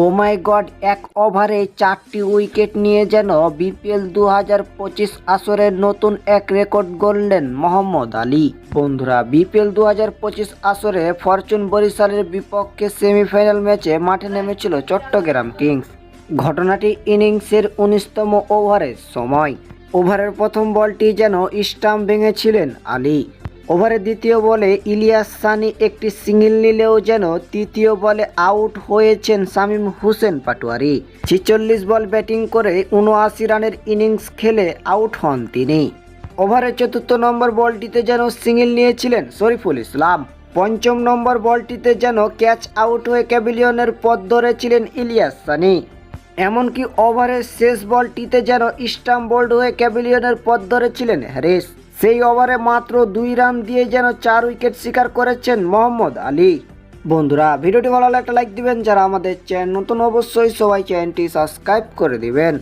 ও মাই god এক ওভারে চারটি উইকেট নিয়ে যেন বিপিএল দু হাজার পঁচিশ আসরের নতুন এক রেকর্ড গড়লেন মোহাম্মদ আলী। বন্ধুরা বিপিএল দু হাজার পঁচিশ আসরে ফরচুন বরিশালের বিপক্ষে সেমিফাইনাল ম্যাচে মাঠে নেমেছিল চট্টগ্রাম কিংস। ঘটনাটি ইনিংসের উনিশতম ওভারের সময়। ওভারের প্রথম বলটি যেন স্টাম্প ভেঙেছিলেন আলী। ওভারের দ্বিতীয় বলে ইলিয়াস সানি একটি সিঙ্গেল নিলেও যেন তৃতীয় বলে আউট হয়েছেন শামীম হোসেন পাটোয়ারি। ছিচল্লিশ বল ব্যাটিং করে উনআশি রানের ইনিংস খেলে আউট হন তিনি। ওভারের চতুর্থ নম্বর বলটিতে যেন সিঙ্গেল নিয়েছিলেন শরীফুল ইসলাম। পঞ্চম নম্বর বলটিতে যেন ক্যাচ আউট হয়ে ক্যাবিলিয়নের পথ ধরেছিলেন ইলিয়াস সানি। এমনকি ওভারের শেষ বলটিতে যেন স্টাম্প বোল্ড হয়ে ক্যাবিলিয়নের পথ ধরেছিলেন হ্যারিস। সেই ওভারে মাত্র দুই রান দিয়ে যেন চার উইকেট শিকার করেছেন মোহাম্মদ আলী। বন্ধুরা, ভিডিওটি ভালো লাগলে একটা লাইক দিবেন, যারা আমাদের চ্যানেল নতুন অবশ্যই সবাই চ্যানেলটি সাবস্ক্রাইব করে দিবেন।